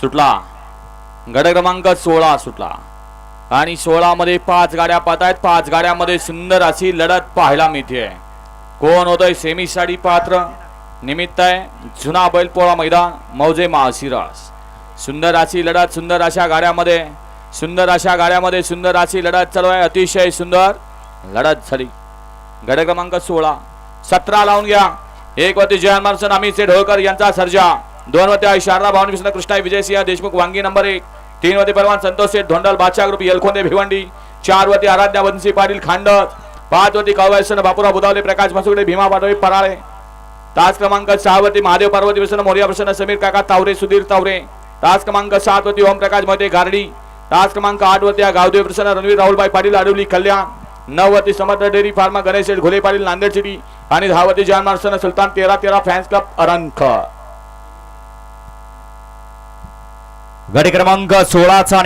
सुटला. गड क्रमांक सोळा सुटला. आणि सोळा मध्ये पाच गाड्या पाहत आहेत पाच गाड्यामध्ये सुंदर अशी लढत पाहायला मिळते. कोण होतोय? सेमी साडी पात्र. निमित्त आहे जुना बैलपोळा मैदान मौजे माळशिरस. सुंदर अशी लढत सुंदर अशा गाड्यामध्ये सुंदर अशा गाड्यामध्ये सुंदर अशी लढत चालू आहे. अतिशय सुंदर लढत झाली. गड क्रमांक सोळा. सतरा लावून घ्या. एक वती जयन मार्सन अमित ढोळकर यांचा सर्जा. दोन वरती आहे शारदा भावनी विष्णू कृष्णा विजयसिंह देशमुख वांगी नंबर एक. तीन वरती परवान संतोष शेठ धोंडल बादशाह ग्रुप यलखोंदे भिवंडी. चार वरती आराध्या वंशी पाटील खांडत. पाच वरती कळवायसन बापुराव बुधावले प्रकाश मसुगडे भीमा पाटोळे पराळे. तास क्रमांक सहावरती महादेव पार्वती प्रसन्न मोर्या प्रसन्न समीर काका तावरे सुधीर तावरे. तास क्रमांक सात वरती ओमप्रकाशमध्ये गारडी. तास क्रमांक आठ वरती गावदेव प्रसन्न रणवीर राहुलबाई पाटील आडवली कल्याण. नऊ वरती समर्थ डेअरी फार्मा गणेश घोले पाटील नांदेड सिटी. आणि दहा वरती जहान सुलतान तेरा तेरा फॅन्स क्लब अरंख गडी क्रमांक सोळाचा